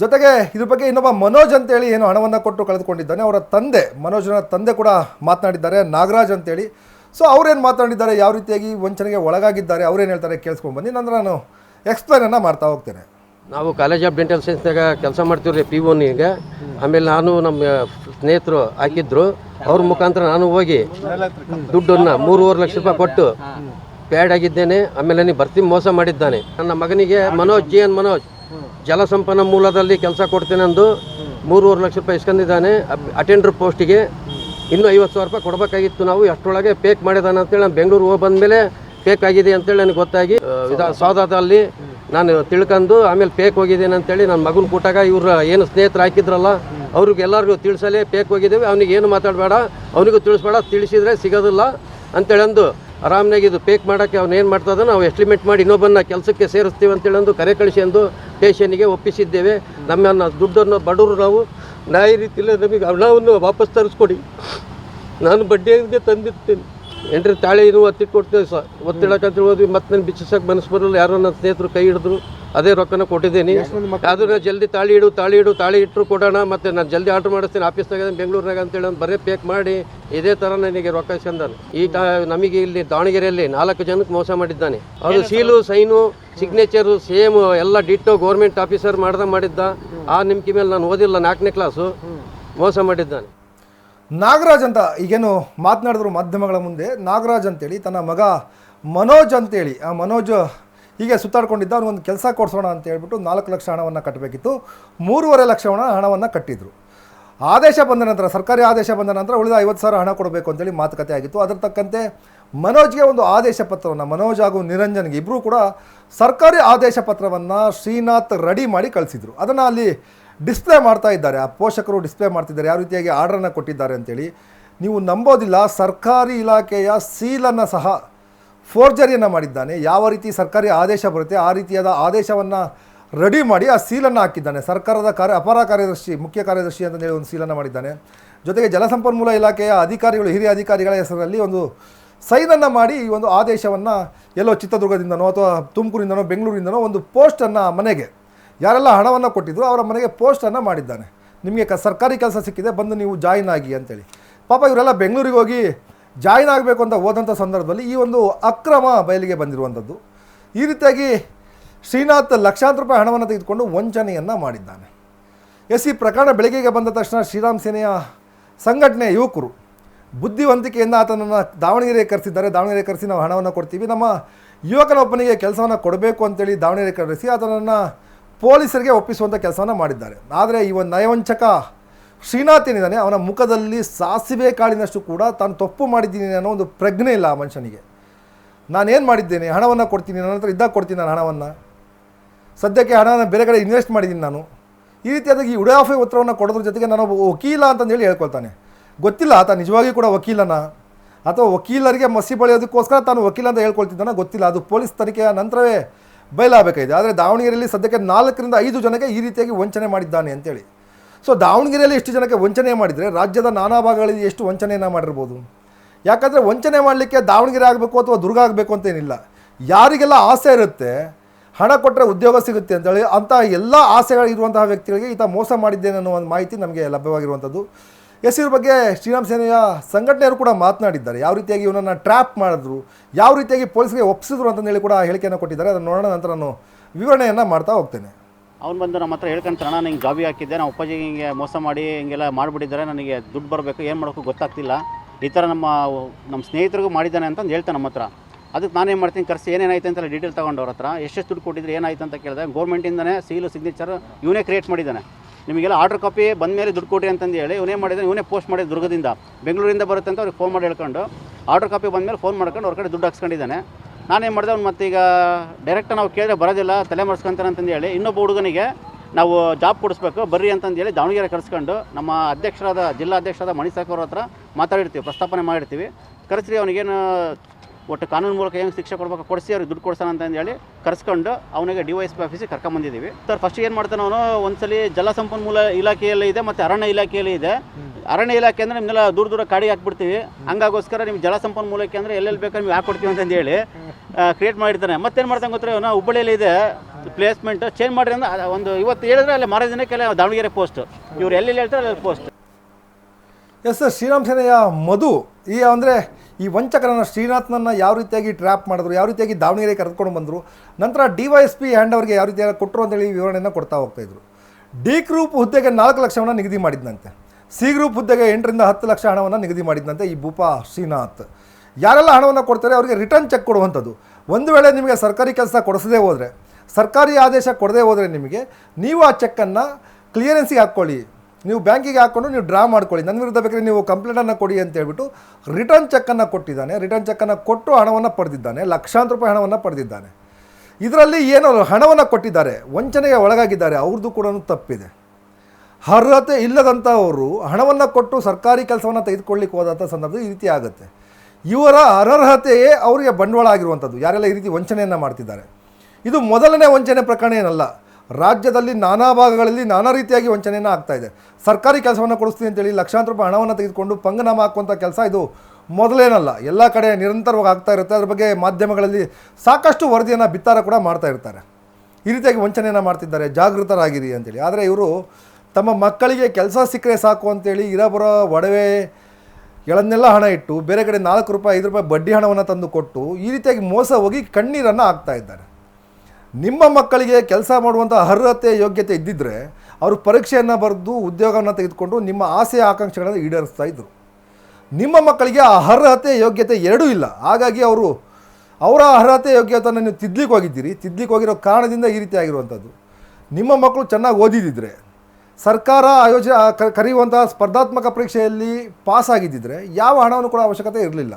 ಜೊತೆಗೆ ಇದ್ರ ಬಗ್ಗೆ ಇನ್ನೊಬ್ಬ ಮನೋಜ್ ಅಂತೇಳಿ ಏನು ಹಣವನ್ನು ಕೊಟ್ಟು ಕಳೆದುಕೊಂಡಿದ್ದಾನೆ. ಅವರ ತಂದೆ ಮನೋಜ್ನ ತಂದೆ ಕೂಡ ಮಾತನಾಡಿದ್ದಾರೆ. ನಾಗರಾಜ್ ಅಂತೇಳಿ ಸೊ ಅವ್ರೇನು ಮಾತಾಡಿದ್ದಾರೆ? ಯಾವ ರೀತಿಯಾಗಿ ವಂಚನೆಗೆ ಒಳಗಾಗಿದ್ದಾರೆ? ಅವ್ರೇನು ಹೇಳ್ತಾರೆ? ಕೇಳಿಸ್ಕೊಂಡು ಬನ್ನಿ. ನಂತರ ನಾನು ಎಕ್ಸ್ಪ್ಲೈನನ್ನು ಮಾಡ್ತಾ ಹೋಗ್ತೇನೆ. ನಾವು ಕಾಲೇಜ್ ಆಫ್ ಡೆಂಟಲ್ ಸೈನ್ಸ್ನಾಗ ಕೆಲಸ ಮಾಡ್ತೀವಿ ರೀ ಪಿ ಒನಿಗೆ ಆಮೇಲೆ ನಾನು ನಮ್ಮ ಸ್ನೇಹಿತರು ಹಾಕಿದ್ರು. ಅವ್ರ ಮುಖಾಂತರ ನಾನು ಹೋಗಿ ದುಡ್ಡನ್ನು ಮೂರುವರೆ ಲಕ್ಷ ರೂಪಾಯಿ ಕೊಟ್ಟು ಪ್ಯಾಡ್ ಆಗಿದ್ದೇನೆ. ಆಮೇಲೆ ನೀವು ಬರ್ತಿ ಮೋಸ ಮಾಡಿದ್ದಾನೆ. ನನ್ನ ಮಗನಿಗೆ ಮನೋಜ್, ಜಿ ಎನ್ ಮನೋಜ್ ಜಲಸಂಪನ್ಮೂಲದಲ್ಲಿ ಕೆಲಸ ಕೊಡ್ತೇನೆ ಅಂದು ಮೂರುವರೆ ಲಕ್ಷ ರೂಪಾಯಿ ಇಸ್ಕೊಂಡಿದ್ದಾನೆ ಅಟೆಂಡರ್ ಪೋಸ್ಟಿಗೆ ಇನ್ನೂ ಐವತ್ತು ಸಾವಿರ ರೂಪಾಯಿ ಕೊಡಬೇಕಾಗಿತ್ತು ನಾವು ಅಷ್ಟರೊಳಗೆ ಪೇಕ್ ಮಾಡಿದಾನೆ ಅಂತೇಳಿ ನಾನು ಬೆಂಗಳೂರು ಹೋಗಿ ಬಂದಮೇಲೆ ಪೇಕ್ ಆಗಿದೆ ಅಂತೇಳಿ ನನಗೆ ಗೊತ್ತಾಗಿ ವಿಧಾ ಸೌದಾದಲ್ಲಿ ನಾನು ತಿಳ್ಕೊಂಡು ಆಮೇಲೆ ಪೇಕ್ ಹೋಗಿದ್ದೇನೆ ಅಂತೇಳಿ ನನ್ನ ಮಗನ ಕೂಟಾಗ ಇವ್ರ ಏನು ಸ್ನೇಹಿತರು ಹಾಕಿದ್ರಲ್ಲ ಅವ್ರಿಗೆಲ್ಲರಿಗೂ ತಿಳಿಸಲೇ ಪೇಕ್ ಹೋಗಿದ್ದೇವೆ. ಅವನಿಗೆ ಏನು ಮಾತಾಡಬೇಡ ಅವನಿಗೂ ತಿಳಿಸ್ಬೇಡ ತಿಳಿಸಿದ್ರೆ ಸಿಗೋದಿಲ್ಲ ಅಂತೇಳಿ ಅಂದು ಆರಾಮ್ನಾಗ ಇದು ಪೇಕ್ ಮಾಡೋಕ್ಕೆ ಅವ್ನು ಏನು ಮಾಡ್ತದ ನಾವು ಎಸ್ಟಿಮೇಟ್ ಮಾಡಿ ಇನ್ನೊಬ್ಬನ ಕೆಲಸಕ್ಕೆ ಸೇರಿಸ್ತೀವಿ ಅಂತೇಳಂದು ಕರೆ ಕಳಿಸಿ ಅಂದು ಪೇಷನಿಗೆ ಒಪ್ಪಿಸಿದ್ದೇವೆ. ನಮ್ಮನ್ನು ದುಡ್ಡನ್ನು ಬಡವರು ನಾವು ನ್ಯಾಯ ಇಲ್ಲ ನಮಗೆ ಹಣವನ್ನು ವಾಪಸ್ ತರಿಸ್ಕೊಡಿ. ನಾನು ಬಡ್ಡಿಯಾಗೆ ತಂದಿರ್ತೀನಿ. ಎಂಟ್ರಿ ತಾಳಿ ಏನು ಒತ್ತಿ ಸರ್ ಒತ್ತಿಡಕ್ಕಂತ ಹೋದ್ವಿ ಮತ್ತೆ ನಾನು ಬಿಚ್ಚಿಸಕ್ಕೆ ಮನಸ್ಸು ಬರಲ್ಲ ಯಾರೋ ನನ್ನ ಸ್ನೇಹಿತರು ಕೈ ಹಿಡಿದ್ರು. ಅದೇ ರೊಕ್ಕನ ಕೊಟ್ಟಿದ್ದೀನಿ. ಅದನ್ನ ಜಲ್ದಿ ತಾಳಿ ಇಡು ತಾಳಿ ಇಡು ತಾಳಿ ಇಟ್ಟರು ಕೊಡೋಣ. ಮತ್ತು ನಾನು ಜಲ್ದಿ ಆರ್ಡ್ರ್ ಮಾಡಿಸ್ತೀನಿ. ಆಫೀಸ್ನಾಗ ಬೆಂಗಳೂರಿನಾಗ ಅಂತೇಳಿ ಒಂದು ಬರೀ ಪೇಕ್ ಮಾಡಿ ಇದೇ ಥರ ನನಗೆ ರೊಕ್ಕ ಇಸ್ಕೊಂಡಾನೆ ಈ ನಮಗೆ ಇಲ್ಲಿ ದಾವಣಗೆರೆಯಲ್ಲಿ ನಾಲ್ಕು ಜನಕ್ಕೆ ಮೋಸ ಮಾಡಿದ್ದಾನೆ. ಅದು ಸೀಲು ಸೈನು ಸಿಗ್ನೇಚರು ಸೇಮ್ ಎಲ್ಲ ಡಿಟ್ಟು ಗೌರ್ಮೆಂಟ್ ಆಫೀಸರ್ ಮಾಡ್ದ ಮಾಡಿದ್ದ. ಆ ನಿಮ್ಕಿ ಮೇಲೆ ನಾನು ಓದಿಲ್ಲ ನಾಲ್ಕನೇ ಕ್ಲಾಸು ಮೋಸ ಮಾಡಿದ್ದಾನೆ. ನಾಗರಾಜ್ ಅಂತ ಈಗೇನು ಮಾತನಾಡಿದ್ರು ಮಾಧ್ಯಮಗಳ ಮುಂದೆ ನಾಗರಾಜ್ ಅಂತೇಳಿ ತನ್ನ ಮಗ ಮನೋಜ್ ಅಂತೇಳಿ ಆ ಮನೋಜ್ ಹೀಗೆ ಸುತ್ತಾಡ್ಕೊಂಡಿದ್ದ ಅವ್ನಿಗೆ ಒಂದು ಕೆಲಸ ಕೊಡಿಸೋಣ ಅಂತ ಹೇಳ್ಬಿಟ್ಟು ನಾಲ್ಕು ಲಕ್ಷ ಹಣವನ್ನು ಕಟ್ಟಬೇಕಿತ್ತು ಮೂರುವರೆ ಲಕ್ಷ ಹಣ ಹಣವನ್ನು ಕಟ್ಟಿದ್ರು. ಆದೇಶ ಬಂದ ನಂತರ ಸರ್ಕಾರಿ ಆದೇಶ ಬಂದ ನಂತರ ಉಳಿದ ಐವತ್ತು ಸಾವಿರ ಹಣ ಕೊಡಬೇಕು ಅಂತೇಳಿ ಮಾತುಕತೆ ಆಗಿತ್ತು. ಅದರ ತಕ್ಕಂತೆ ಮನೋಜ್ಗೆ ಒಂದು ಆದೇಶ ಪತ್ರವನ್ನು, ಮನೋಜ್ ಹಾಗೂ ನಿರಂಜನ್ಗೆ ಇಬ್ಬರೂ ಕೂಡ ಸರ್ಕಾರಿ ಆದೇಶ ಪತ್ರವನ್ನು ಶ್ರೀನಾಥ್ ರೆಡಿ ಮಾಡಿ ಕಳಿಸಿದರು. ಅದನ್ನು ಅಲ್ಲಿ ಡಿಸ್ಪ್ಲೇ ಮಾಡ್ತಾ ಇದ್ದಾರೆ. ಆ ಪೋಷಕರು ಡಿಸ್ಪ್ಲೇ ಮಾಡ್ತಿದ್ದಾರೆ. ಯಾವ ರೀತಿಯಾಗಿ ಆರ್ಡ್ರನ್ನು ಕೊಟ್ಟಿದ್ದಾರೆ ಅಂತೇಳಿ. ನೀವು ನಂಬೋದಿಲ್ಲ, ಸರ್ಕಾರಿ ಇಲಾಖೆಯ ಸೀಲನ್ನು ಸಹ ಫೋರ್ಜರಿಯನ್ನು ಮಾಡಿದ್ದಾನೆ. ಯಾವ ರೀತಿ ಸರ್ಕಾರಿ ಆದೇಶ ಬರುತ್ತೆ, ಆ ರೀತಿಯಾದ ಆದೇಶವನ್ನು ರೆಡಿ ಮಾಡಿ ಆ ಸೀಲನ್ನು ಹಾಕಿದ್ದಾನೆ. ಸರ್ಕಾರದ ಕಾರ್ಯ, ಅಪರ ಕಾರ್ಯದರ್ಶಿ, ಮುಖ್ಯ ಕಾರ್ಯದರ್ಶಿ ಅಂತ ಹೇಳಿ ಒಂದು ಸೀಲನ್ನು ಮಾಡಿದ್ದಾನೆ. ಜೊತೆಗೆ ಜಲಸಂಪನ್ಮೂಲ ಇಲಾಖೆಯ ಅಧಿಕಾರಿಗಳು, ಹಿರಿಯ ಅಧಿಕಾರಿಗಳ ಹೆಸರಲ್ಲಿ ಒಂದು ಸೈನನ್ನು ಮಾಡಿ ಈ ಒಂದು ಆದೇಶವನ್ನು ಎಲ್ಲೋ ಚಿತ್ರದುರ್ಗದಿಂದನೋ ಅಥವಾ ತುಮಕೂರಿಂದನೋ ಬೆಂಗಳೂರಿಂದನೋ ಒಂದು ಪೋಸ್ಟನ್ನು ಮನೆಗೆ, ಯಾರೆಲ್ಲ ಹಣವನ್ನು ಕೊಟ್ಟಿದ್ರು ಅವರ ಮನೆಗೆ ಪೋಸ್ಟನ್ನು ಮಾಡಿದ್ದಾನೆ. ನಿಮಗೆ ಕ ಸರ್ಕಾರಿ ಕೆಲಸ ಸಿಕ್ಕಿದೆ, ಬಂದು ನೀವು ಜಾಯಿನ್ ಆಗಿ ಅಂತೇಳಿ. ಪಾಪ ಇವರೆಲ್ಲ ಬೆಂಗಳೂರಿಗೆ ಹೋಗಿ ಜಾಯಿನ್ ಆಗಬೇಕು ಅಂತ ಹೋದಂಥ ಸಂದರ್ಭದಲ್ಲಿ ಈ ಒಂದು ಅಕ್ರಮ ಬಯಲಿಗೆ ಬಂದಿರುವಂಥದ್ದು. ಈ ರೀತಿಯಾಗಿ ಶ್ರೀನಾಥ್ ಲಕ್ಷಾಂತರ ರೂಪಾಯಿ ಹಣವನ್ನು ತೆಗೆದುಕೊಂಡು ವಂಚನೆಯನ್ನು ಮಾಡಿದ್ದಾನೆ. ಎಸ್ ಈ ಪ್ರಕರಣ ಬೆಳಗ್ಗೆಗೆ ಬಂದ ತಕ್ಷಣ ಶ್ರೀರಾಮ್ ಸೇನೆಯ ಸಂಘಟನೆಯ ಯುವಕರು ಬುದ್ಧಿವಂತಿಕೆಯಿಂದ ಆತನನ್ನು ದಾವಣಗೆರೆ ಕರೆಸಿದ್ದಾರೆ. ದಾವಣಗೆರೆ ಕರೆಸಿ ನಾವು ಹಣವನ್ನು ಕೊಡ್ತೀವಿ. ನಮ್ಮ ಯುವಕನೊಬ್ಬನಿಗೆ ಕೆಲಸವನ್ನು ಕೊಡಬೇಕು ಅಂತೇಳಿ ದಾವಣಗೆರೆ ಕರೆಸಿ ಆತನನ್ನು ಪೊಲೀಸರಿಗೆ ಒಪ್ಪಿಸುವಂಥ ಕೆಲಸವನ್ನು ಮಾಡಿದ್ದಾರೆ. ಆದರೆ ಒಂದು ನಯವಂಚಕ ಶ್ರೀನಾಥ್ ಏನಿದ್ದಾನೆ, ಅವನ ಮುಖದಲ್ಲಿ ಸಾಸಿವೆ ಕಾಳಿನಷ್ಟು ಕೂಡ ತಾನು ತಪ್ಪು ಮಾಡಿದ್ದೀನಿ ಅನ್ನೋ ಒಂದು ಪ್ರಜ್ಞೆ ಇಲ್ಲ ಆ ಮನುಷ್ಯನಿಗೆ. ನಾನೇನು ಮಾಡಿದ್ದೇನೆ? ಹಣವನ್ನು ಕೊಡ್ತೀನಿ, ನನ್ನ ಹತ್ರ ಇದ್ದಾಗ ಕೊಡ್ತೀನಿ ನಾನು ಹಣವನ್ನು. ಸದ್ಯಕ್ಕೆ ಹಣನ ಬೇರೆ ಕಡೆ ಇನ್ವೆಸ್ಟ್ ಮಾಡಿದ್ದೀನಿ ನಾನು. ಈ ರೀತಿಯಾದಾಗ ಈ ಉಡಾಫೆ ಉತ್ತರವನ್ನು ಕೊಡೋದ್ರ ಜೊತೆಗೆ ನಾನು ಒಬ್ಬ ವಕೀಲ ಅಂತಂದೇಳಿ ಹೇಳ್ಕೊಳ್ತಾನೆ. ಗೊತ್ತಿಲ್ಲ, ಆತ ನಿಜವಾಗಿಯೂ ಕೂಡ ವಕೀಲನ? ಅಥವಾ ವಕೀಲರಿಗೆ ಮಸಿ ಬಳಿಯೋದಕ್ಕೋಸ್ಕರ ತಾನು ವಕೀಲ ಅಂತ ಹೇಳ್ಕೊಳ್ತಿದ್ದಾನ? ಗೊತ್ತಿಲ್ಲ, ಅದು ಪೊಲೀಸ್ ತನಿಖೆಯ ನಂತರವೇ ಬಯಲಾಗಬೇಕಾಗಿದೆ. ಆದರೆ ದಾವಣಗೆರೆಯಲ್ಲಿ ಸದ್ಯಕ್ಕೆ ನಾಲ್ಕರಿಂದ ಐದು ಜನಕ್ಕೆ ಈ ರೀತಿಯಾಗಿ ವಂಚನೆ ಮಾಡಿದ್ದಾನೆ ಅಂತೇಳಿ. ಸೊ ದಾವಣಗೆರೆಯಲ್ಲಿ ಎಷ್ಟು ಜನಕ್ಕೆ ವಂಚನೆ ಮಾಡಿದರೆ ರಾಜ್ಯದ ನಾನಾ ಭಾಗಗಳಲ್ಲಿ ಎಷ್ಟು ವಂಚನೆಯನ್ನು ಮಾಡಿರ್ಬೋದು? ಯಾಕಂದರೆ ವಂಚನೆ ಮಾಡಲಿಕ್ಕೆ ದಾವಣಗೆರೆ ಆಗಬೇಕು ಅಥವಾ ದುರ್ಗ ಆಗಬೇಕು ಅಂತೇನಿಲ್ಲ ಯಾರಿಗೆಲ್ಲ ಆಸೆ ಇರುತ್ತೆ, ಹಣ ಕೊಟ್ಟರೆ ಉದ್ಯೋಗ ಸಿಗುತ್ತೆ ಅಂತೇಳಿ ಅಂತ ಎಲ್ಲ ಆಸೆಗಳಿರುವಂತಹ ವ್ಯಕ್ತಿಗಳಿಗೆ ಈತ ಮೋಸ ಮಾಡಿದ್ದೇನೆ ಅನ್ನೋ ಒಂದು ಮಾಹಿತಿ ನಮಗೆ ಲಭ್ಯವಾಗಿರುವಂಥದ್ದು. ಎಸ್ ಇವ್ರ ಬಗ್ಗೆ ಶ್ರೀರಾಮ್ ಸೇನೆಯ ಸಂಘಟನೆಯವರು ಕೂಡ ಮಾತನಾಡಿದ್ದಾರೆ. ಯಾವ ರೀತಿಯಾಗಿ ಇವನನ್ನು ಟ್ರ್ಯಾಪ್ ಮಾಡಿದ್ರು, ಯಾವ ರೀತಿಯಾಗಿ ಪೊಲೀಸ್ಗೆ ಒಪ್ಪಿಸಿದ್ರು ಅಂತಂದೇಳಿ ಕೂಡ ಹೇಳಿಕೆಯನ್ನು ಕೊಟ್ಟಿದ್ದಾರೆ. ಅದನ್ನು ನೋಡೋಣ, ನಂತರ ನಾನು ವಿವರಣೆಯನ್ನು ಮಾಡ್ತಾ ಹೋಗ್ತೇನೆ. ಅವ್ನು ಬಂದು ನಮ್ಮ ಹತ್ರ ಹೇಳ್ಕೊಂತ ನಾನು ಹಿಂಗೆ ಹಾಕಿದ್ದೆ, ನಾನು ಅಪ್ಪಾಜಿಗೆ ಹಿಂಗೆ ಮೋಸ ಮಾಡಿ ಹಿಂಗೆಲ್ಲ ಮಾಡಿಬಿಟ್ಟಿದ್ದಾರೆ, ನನಗೆ ದುಡ್ಡು ಬರಬೇಕು, ಏನು ಮಾಡೋಕ್ಕೂ ಗೊತ್ತಾಗ್ತಿಲ್ಲ. ಈ ಥರ ನಮ್ಮ ನಮ್ಮ ಸ್ನೇಹಿತರಿಗೂ ಮಾಡಿದ್ದಾನೆ ಅಂತಂದು ಹೇಳ್ತಾನೆ ನಮ್ಮ ಹತ್ರ. ಅದಕ್ಕೆ ನಾನೇನು ಮಾಡ್ತೀನಿ, ಕರೆಸಿ, ಏನೇನಾಯ್ತು ಅಂತೆಲ್ಲ ಡೀಟೇಲ್ ತೊಗೊಂಡು ಅವ್ರ ಹತ್ರ. ಎಷ್ಟೆಷ್ಟು ದುಡ್ಡು ಕೊಟ್ಟಿದ್ರೆ, ಏನಾಯ್ತು ಅಂತ ಕೇಳಿದೆ ಗೌರ್ಮೆಂಟಿಂದನೇ ಸೀಲು ಸಿಗ್ನೇಚರ್ ಇವನೇ ಕ್ರಿಯೇಟ್ ಮಾಡಿದ್ದಾನೆ. ನಿಮಗೆಲ್ಲ ಆರ್ಡರ್ ಕಾಪಿ ಬಂದ ಮೇಲೆ ದುಡ್ಡು ಕೊಡಿ ಅಂತಂದು ಹೇಳಿ, ಇವನೇ ಮಾಡಿದ್ರೆ ಇವನೇ ಪೋಸ್ಟ್ ಮಾಡಿದ ದುರ್ಗದಿಂದ. ಬೆಂಗಳೂರಿಂದ ಬರುತ್ತೆ ಅಂತ ಅವ್ರಿಗೆ ಫೋನ್ ಮಾಡಿ ಹೇಳ್ಕೊಂಡು, ಆರ್ಡರ್ ಕಾಪಿ ಬಂದಮೇಲೆ ಫೋನ್ ಮಾಡ್ಕೊಂಡು ಅವ್ರ ಕಡೆ ದುಡ್ಡು ಹಾಕ್ಸ್ಕೊಂಡಿದ್ದಾನೆ. ನಾನೇನು ಮಾಡಿದೆ, ಅವ್ನು ಮತ್ತೆ ಈಗ ಡೈರೆಕ್ಟ್ ನಾವು ಕೇಳಿದ್ರೆ ಬರೋದಿಲ್ಲ, ತಲೆ ಮರೆಸ್ಕೊಂತಾನೆ ಅಂತಂದು ಹೇಳಿ, ಇನ್ನೊಬ್ಬ ಹುಡುಗನಿಗೆ ನಾವು ಜಾಬ್ ಕೊಡಿಸ್ಬೇಕು, ಬರ್ರಿ ಅಂತಂದು ಹೇಳಿ ದಾವಣಗೆರೆ ಕರೆಸ್ಕೊಂಡು ನಮ್ಮ ಅಧ್ಯಕ್ಷರಾದ, ಜಿಲ್ಲಾ ಅಧ್ಯಕ್ಷರಾದ ಮಣಿಸಾಕ್ ಅವ್ರ ಹತ್ರ ಮಾತಾಡಿರ್ತೀವಿ, ಪ್ರಸ್ತಾಪನೆ ಮಾಡಿರ್ತೀವಿ. ಕರೆಸ್ರಿ, ಅವನಿಗೇನು ಒಟ್ಟು ಕಾನೂನು ಮೂಲಕ ಹೆಂಗೆ ಶಿಕ್ಷೆ ಕೊಡ್ಬೇಕು ಕೊಡಿಸಿ ಅವ್ರಿಗೆ ದುಡ್ಡು ಕೊಡ್ಸೋಣ ಅಂತ ಹೇಳಿ ಕರ್ಸ್ಕೊಂಡು ಅವನಿಗೆ ಡಿ ವೈ ಎಸ್ ಪಿ ಆಫೀಸಿಗೆ ಕರ್ಕೊಂಬಂದಿದ್ದೀವಿ. ಸರ್ ಫಸ್ಟ್ ಏನು ಮಾಡ್ತಾನೆ ಅವನು ಒಂದ್ಸಲಿ ಜಲಸಂಪನ್ಮೂಲ ಇಲಾಖೆಯಲ್ಲಿ ಇದೆ ಮತ್ತು ಅರಣ್ಯ ಇಲಾಖೆಯಲ್ಲಿ ಇದೆ. ಅರಣ್ಯ ಇಲಾಖೆ ಅಂದರೆ ನಿಮ್ಮನ್ನೆಲ್ಲ ದೂರ ದೂರ ಕಾಡಿಗೆ ಹಾಕ್ಬಿಡ್ತೀವಿ. ಹಂಗಾಗೋಸ್ಕರ ನಿಮ್ಗೆ ಜಲಸಂಪನ್ಮೂಲಕ್ಕೆ ಅಂದರೆ ಎಲ್ಲೆಲ್ಲಿ ಬೇಕಾದ್ರೆ ನೀವು ಹಾಕ್ಕೊಡ್ತೀವಿ ಅಂತಂದು ಹೇಳಿ ಕ್ರಿಯೇಟ್ ಮಾಡಿರ್ತಾನೆ. ಮತ್ತೇನು ಮಾಡ್ತಾನೆ ಗೊತ್ತಾ ಅವನು ಹುಬ್ಬಳ್ಳಿಯಲ್ಲಿ ಇದೆ ಪ್ಲೇಸ್ಮೆಂಟ್ ಚೇಂಜ್ ಮಾಡಿರಿ ಅಂದ್ರೆ ಒಂದು ಇವತ್ತು ಹೇಳಿದ್ರೆ ಅಲ್ಲಿ ಮಾರೇ ದಿನಕ್ಕೆಲ್ಲ ದಾವಣಗೆರೆ ಪೋಸ್ಟ್ ಇವ್ರು ಎಲ್ಲೆಲ್ಲಿ ಹೇಳ್ತಾರೆ ಅಲ್ಲಿ ಪೋಸ್ಟ್ ಎಸ್ ಸರ್, ಶ್ರೀರಾಮ್ ಸೇನೆಯ ಮಧು, ಈ ಅಂದರೆ ಈ ವಂಚಕರನ್ನು ಶ್ರೀನಾಥ್ನನ್ನು ಯಾವ ರೀತಿಯಾಗಿ ಟ್ರ್ಯಾಪ್ ಮಾಡಿದ್ರು, ಯಾವ ರೀತಿಯಾಗಿ ದಾವಣಗೆರೆ ಕರೆದುಕೊಂಡು ಬಂದರು, ನಂತರ D Y S P hand ಅವರಿಗೆ ಯಾವ ರೀತಿಯಾಗಿ ಕೊಟ್ಟರು ಅಂತೇಳಿ ವಿವರಣೆಯನ್ನು ಕೊಡ್ತಾ ಹೋಗ್ತಾಯಿದ್ರು ಡಿ ಗ್ರೂಪ್ ಹುದ್ದೆಗೆ ನಾಲ್ಕು ಲಕ್ಷವನ್ನು ನಿಗದಿ ಮಾಡಿದ್ದಂತೆ ಸಿ ಗ್ರೂಪ್ ಹುದ್ದೆಗೆ ಎಂಟರಿಂದ ಹತ್ತು ಲಕ್ಷ ಹಣವನ್ನು ನಿಗದಿ ಮಾಡಿದ್ದಂತೆ ಈ ಭೂಪಾ ಶ್ರೀನಾಥ್. ಯಾರೆಲ್ಲ ಹಣವನ್ನು ಕೊಡ್ತಾರೆ ಅವರಿಗೆ ರಿಟರ್ನ್ ಚೆಕ್ ಕೊಡುವಂಥದ್ದು. ಒಂದು ವೇಳೆ ನಿಮಗೆ ಸರ್ಕಾರಿ ಕೆಲಸ ಕೊಡಿಸದೇ ಹೋದರೆ, ಸರ್ಕಾರಿ ಆದೇಶ ಕೊಡದೇ ಹೋದರೆ ನಿಮಗೆ, ನೀವು ಆ ಚೆಕ್ಕನ್ನು ಕ್ಲಿಯರೆನ್ಸಿಗೆ ಹಾಕ್ಕೊಳ್ಳಿ. ನೀವು ಬ್ಯಾಂಕಿಗೆ ಹಾಕ್ಕೊಂಡು ನೀವು ಡ್ರಾ ಮಾಡ್ಕೊಳ್ಳಿ. ನನ್ನ ವಿರುದ್ಧ ಬೇಕಾದ್ರೆ ನೀವು ಕಂಪ್ಲೇಂಟನ್ನು ಕೊಡಿ ಅಂತ ಹೇಳ್ಬಿಟ್ಟು ರಿಟರ್ನ್ ಚೆಕ್ಕನ್ನು ಕೊಟ್ಟಿದ್ದಾನೆ. ರಿಟರ್ನ್ ಚೆಕ್ಕನ್ನು ಕೊಟ್ಟು ಹಣವನ್ನು ಪಡೆದಿದ್ದಾನೆ. ಲಕ್ಷಾಂತರ ರೂಪಾಯಿ ಹಣವನ್ನು ಪಡೆದಿದ್ದಾನೆ. ಇದರಲ್ಲಿ ಏನು ಹಣವನ್ನು ಕೊಟ್ಟಿದ್ದಾರೆ? ವಂಚನೆಗೆ ಒಳಗಾಗಿದ್ದಾರೆ. ಅವ್ರದ್ದು ಕೂಡ ತಪ್ಪಿದೆ. ಅರ್ಹತೆ ಇಲ್ಲದಂಥವರು ಹಣವನ್ನು ಕೊಟ್ಟು ಸರ್ಕಾರಿ ಕೆಲಸವನ್ನು ತೆಗೆದುಕೊಳ್ಳಿಕ್ಕೆ ಹೋದಂಥ ಸಂದರ್ಭದಲ್ಲಿ ಈ ರೀತಿ ಆಗುತ್ತೆ. ಇವರ ಅರ್ಹತೆಯೇ ಅವರಿಗೆ ಬಂಡವಾಳ ಆಗಿರುವಂಥದ್ದು ಯಾರೆಲ್ಲ ಈ ರೀತಿ ವಂಚನೆಯನ್ನು ಮಾಡ್ತಿದ್ದಾರೆ. ಇದು ಮೊದಲನೇ ವಂಚನೆ ಪ್ರಕರಣ ಏನಲ್ಲ. ರಾಜ್ಯದಲ್ಲಿ ನಾನಾ ಭಾಗಗಳಲ್ಲಿ ನಾನಾ ರೀತಿಯಾಗಿ ವಂಚನೆಯನ್ನು ಆಗ್ತಾ ಇದೆ. ಸರ್ಕಾರಿ ಕೆಲಸವನ್ನು ಕೊಡಿಸ್ತೀನಿ ಅಂತೇಳಿ ಲಕ್ಷಾಂತರ ರೂಪಾಯಿ ಹಣವನ್ನು ತೆಗೆದುಕೊಂಡು ಪಂಗನಾಮ ಹಾಕುವಂಥ ಕೆಲಸ ಇದು ಮೊದಲೇನಲ್ಲ, ಎಲ್ಲ ಕಡೆ ನಿರಂತರವಾಗಿ ಆಗ್ತಾ ಇರುತ್ತೆ. ಅದ್ರ ಬಗ್ಗೆ ಮಾಧ್ಯಮಗಳಲ್ಲಿ ಸಾಕಷ್ಟು ವರದಿಯನ್ನು ಬಿತ್ತಾರ ಕೂಡ ಮಾಡ್ತಾ ಇರ್ತಾರೆ. ಈ ರೀತಿಯಾಗಿ ವಂಚನೆಯನ್ನು ಮಾಡ್ತಿದ್ದಾರೆ. ಜಾಗೃತರಾಗಿರಿ ಅಂತೇಳಿ. ಆದರೆ ಇವರು ತಮ್ಮ ಮಕ್ಕಳಿಗೆ ಕೆಲಸ ಸಿಕ್ಕರೆ ಸಾಕು ಅಂತೇಳಿ ಇರಬರೋ ಒಡವೆ ಗಳನ್ನೆಲ್ಲ ಹಣ ಇಟ್ಟು, ಬೇರೆ ಕಡೆ ನಾಲ್ಕು ರೂಪಾಯಿ, ಐದು ರೂಪಾಯಿ ಬಡ್ಡಿ ಹಣವನ್ನು ತಂದು ಕೊಟ್ಟು ಈ ರೀತಿಯಾಗಿ ಮೋಸ ಹೋಗಿ ಕಣ್ಣೀರನ್ನು ಹಾಕ್ತಾ ಇದ್ದಾರೆ. ನಿಮ್ಮ ಮಕ್ಕಳಿಗೆ ಕೆಲಸ ಮಾಡುವಂಥ ಅರ್ಹತೆ, ಯೋಗ್ಯತೆ ಇದ್ದಿದ್ದರೆ ಅವರು ಪರೀಕ್ಷೆಯನ್ನು ಬರೆದು ಉದ್ಯೋಗವನ್ನು ತೆಗೆದುಕೊಂಡು ನಿಮ್ಮ ಆಸೆ, ಆಕಾಂಕ್ಷೆಗಳನ್ನು ಈಡೇರಿಸ್ತಾ ಇದ್ದರು ನಿಮ್ಮ ಮಕ್ಕಳಿಗೆ ಆ ಅರ್ಹತೆ, ಯೋಗ್ಯತೆ ಎರಡೂ ಇಲ್ಲ. ಹಾಗಾಗಿ ಅವರು ಅವರ ಅರ್ಹತೆ, ಯೋಗ್ಯತೆಯನ್ನು ನೀವು ತಿದ್ಲಿಕ್ಕೆ ಹೋಗಿದ್ದೀರಿ. ತಿದ್ಲಿಕ್ಕೆ ಹೋಗಿರೋ ಕಾರಣದಿಂದ ಈ ರೀತಿ ಆಗಿರುವಂಥದ್ದು. ನಿಮ್ಮ ಮಕ್ಕಳು ಚೆನ್ನಾಗಿ ಓದಿದ್ದಿದ್ರೆ ಸರ್ಕಾರ ಆಯೋಜ ಕರೆಯುವಂಥ ಸ್ಪರ್ಧಾತ್ಮಕ ಪರೀಕ್ಷೆಯಲ್ಲಿ ಪಾಸ್ ಆಗಿದ್ದಿದ್ರೆ ಯಾವ ಹಣವನ್ನು ಕೂಡ ಅವಶ್ಯಕತೆ ಇರಲಿಲ್ಲ.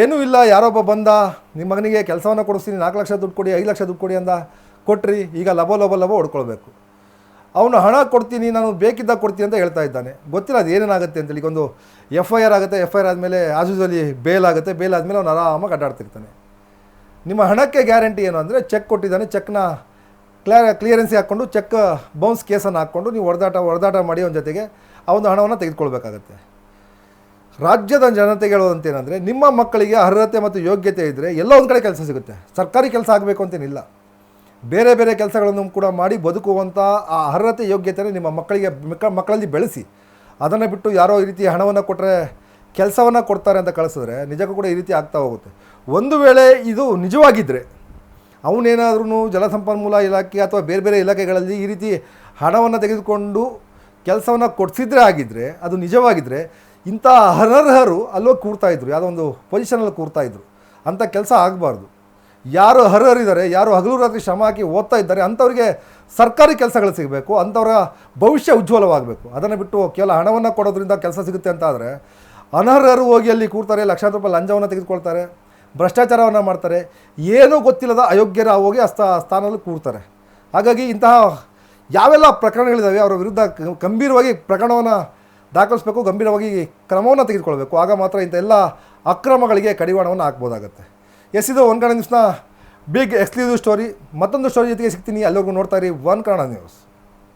ಏನೂ ಇಲ್ಲ, ಯಾರೊಬ್ಬ ಬಂದ ನಿಮ್ಮ ಮಗನಿಗೆ ಕೆಲಸವನ್ನು ಕೊಡಿಸ್ತೀನಿ, ನಾಲ್ಕು ಲಕ್ಷ ದುಡ್ಡು ಕೊಡಿ, ಐದು ಲಕ್ಷ ದುಡ್ಡು ಕೊಡಿ ಅಂದ, ಕೊಟ್ರಿ, ಈಗ ಲಬೋ ಲಬೋ ಲಬೋ ಹೊಡ್ಕೊಳ್ಬೇಕು. ಅವನು ಹಣ ಕೊಡ್ತೀನಿ, ನಾನು ಬೇಕಿದ್ದಾಗ ಕೊಡ್ತೀನಿ ಅಂತ ಹೇಳ್ತಾ ಇದ್ದಾನೆ. ಗೊತ್ತಿಲ್ಲ ಅದು ಏನೇನಾಗುತ್ತೆ ಅಂತೇಳಿ ಒಂದು ಎಫ್ ಐ ಆರ್ ಆಗುತ್ತೆ ಎಫ್ ಐ ಆರ್ ಆದಮೇಲೆ ಆಜೂಸಲ್ಲಿ ಬೇಲ್ ಆಗುತ್ತೆ ಬೇಲ್ ಆದಮೇಲೆ ಅವನು ಆರಾಮಾಗಿ ಅಡ್ಡಾಡ್ತಿರ್ತಾನೆ ನಿಮ್ಮ ಹಣಕ್ಕೆ ಗ್ಯಾರಂಟಿ ಏನು ಅಂದರೆ ಚೆಕ್ ಕೊಟ್ಟಿದ್ದಾನೆ ಚೆಕ್ನ ಕ್ಲಿಯರ್ ಕ್ಲಿಯರೆನ್ಸಿ ಹಾಕ್ಕೊಂಡು ಚೆಕ್ ಬೌನ್ಸ್ ಕೇಸನ್ನು ಹಾಕ್ಕೊಂಡು, ನೀವು ಹೊಡೆದಾಟ ಹೊಡೆದಾಟ ಮಾಡಿ ಅವನ ಜೊತೆಗೆ ಒಂದು ಹಣವನ್ನು ತೆಗೆದುಕೊಳ್ಬೇಕಾಗತ್ತೆ. ರಾಜ್ಯದ ಜನತೆಗೆ ಹೇಳೋದಂತೇನೆಂದರೆ ನಿಮ್ಮ ಮಕ್ಕಳಿಗೆ ಅರ್ಹತೆ ಮತ್ತು ಯೋಗ್ಯತೆ ಇದ್ದರೆ ಎಲ್ಲ ಒಂದು ಕಡೆ ಕೆಲಸ ಸಿಗುತ್ತೆ. ಸರ್ಕಾರಿ ಕೆಲಸ ಆಗಬೇಕು ಅಂತೇನಿಲ್ಲ. ಬೇರೆ ಬೇರೆ ಕೆಲಸಗಳನ್ನು ಕೂಡ ಮಾಡಿ ಬದುಕುವಂಥ ಆ ಅರ್ಹತೆ ಯೋಗ್ಯತೆಯನ್ನು ನಿಮ್ಮ ಮಕ್ಕಳಿಗೆ ಮಕ್ಕ ಮಕ್ಕಳಲ್ಲಿ ಬೆಳೆಸಿ. ಅದನ್ನು ಬಿಟ್ಟು ಯಾರೋ ಈ ರೀತಿ ಹಣವನ್ನು ಕೊಟ್ಟರೆ ಕೆಲಸವನ್ನು ಕೊಡ್ತಾರೆ ಅಂತ ಕಳಿಸಿದ್ರೆ ನಿಜಕ್ಕೂ ಕೂಡ ಈ ರೀತಿ ಆಗ್ತಾ ಹೋಗುತ್ತೆ. ಒಂದು ವೇಳೆ ಇದು ನಿಜವಾಗಿದ್ದರೆ ಅವನೇನಾದ್ರೂ ಜಲಸಂಪನ್ಮೂಲ ಇಲಾಖೆ ಅಥವಾ ಬೇರೆ ಬೇರೆ ಇಲಾಖೆಗಳಲ್ಲಿ ಈ ರೀತಿ ಹಣವನ್ನು ತೆಗೆದುಕೊಂಡು ಕೆಲಸವನ್ನು ಕೊಡಿಸಿದ್ರೆ ಆಗಿದ್ದರೆ ಅದು ನಿಜವಾಗಿದ್ದರೆ ಇಂಥ ಅನರ್ಹರು ಅಲ್ಲೋಗಿ ಕೂರ್ತಾ ಇದ್ರು, ಯಾವುದೋ ಒಂದು ಪೊಸಿಷನಲ್ಲಿ ಕೂರ್ತಾ ಇದ್ರು. ಅಂಥ ಕೆಲಸ ಆಗಬಾರ್ದು. ಯಾರು ಅರ್ಹರಿದ್ದಾರೆ, ಯಾರು ಹಗಲು ರಾತ್ರಿ ಶ್ರಮ ಹಾಕಿ ಓದ್ತಾ ಇದ್ದಾರೆ, ಅಂಥವ್ರಿಗೆ ಸರ್ಕಾರಿ ಕೆಲಸಗಳು ಸಿಗಬೇಕು, ಅಂಥವ್ರ ಭವಿಷ್ಯ ಉಜ್ವಲವಾಗಬೇಕು. ಅದನ್ನು ಬಿಟ್ಟು ಕೇವಲ ಹಣವನ್ನು ಕೊಡೋದ್ರಿಂದ ಕೆಲಸ ಸಿಗುತ್ತೆ ಅಂತ ಆದರೆ, ಅನರ್ಹರು ಹೋಗಿ ಅಲ್ಲಿ ಕೂರ್ತಾರೆ, ಲಕ್ಷಾಂತರ ರೂಪಾಯಿ ಲಂಚವನ್ನು ತೆಗೆದುಕೊಳ್ತಾರೆ, ಭ್ರಷ್ಟಾಚಾರವನ್ನು ಮಾಡ್ತಾರೆ, ಏನೂ ಗೊತ್ತಿಲ್ಲದ ಅಯೋಗ್ಯರ ಹೋಗಿ ಆ ಸ್ಥಾನದಲ್ಲಿ ಕೂರ್ತಾರೆ. ಹಾಗಾಗಿ ಇಂತಹ ಯಾವೆಲ್ಲ ಪ್ರಕರಣಗಳಿದ್ದಾವೆ ಅವರ ವಿರುದ್ಧ ಗಂಭೀರವಾಗಿ ಪ್ರಕರಣವನ್ನು ದಾಖಲಿಸಬೇಕು, ಗಂಭೀರವಾಗಿ ಕ್ರಮವನ್ನು ತೆಗೆದುಕೊಳ್ಬೇಕು. ಆಗ ಮಾತ್ರ ಇಂಥ ಎಲ್ಲ ಅಕ್ರಮಗಳಿಗೆ ಕಡಿವಾಣವನ್ನು ಹಾಕ್ಬೋದಾಗುತ್ತೆ. ಎಸ್, ಇದು ಒನ್ ಕನ್ನಡ ನ್ಯೂಸ್ನ ಬಿಗ್ ಎಕ್ಸ್ಕ್ಲೂಸಿವ್ ಸ್ಟೋರಿ ಮತ್ತೊಂದು ಸ್ಟೋರಿ ಜೊತೆಗೆ ಸಿಗ್ತೀನಿ. ಅಲ್ಲಿವರೆಗೂ ನೋಡ್ತಾ ಇರಿ ಒನ್ ಕನ್ನಡ ನ್ಯೂಸ್.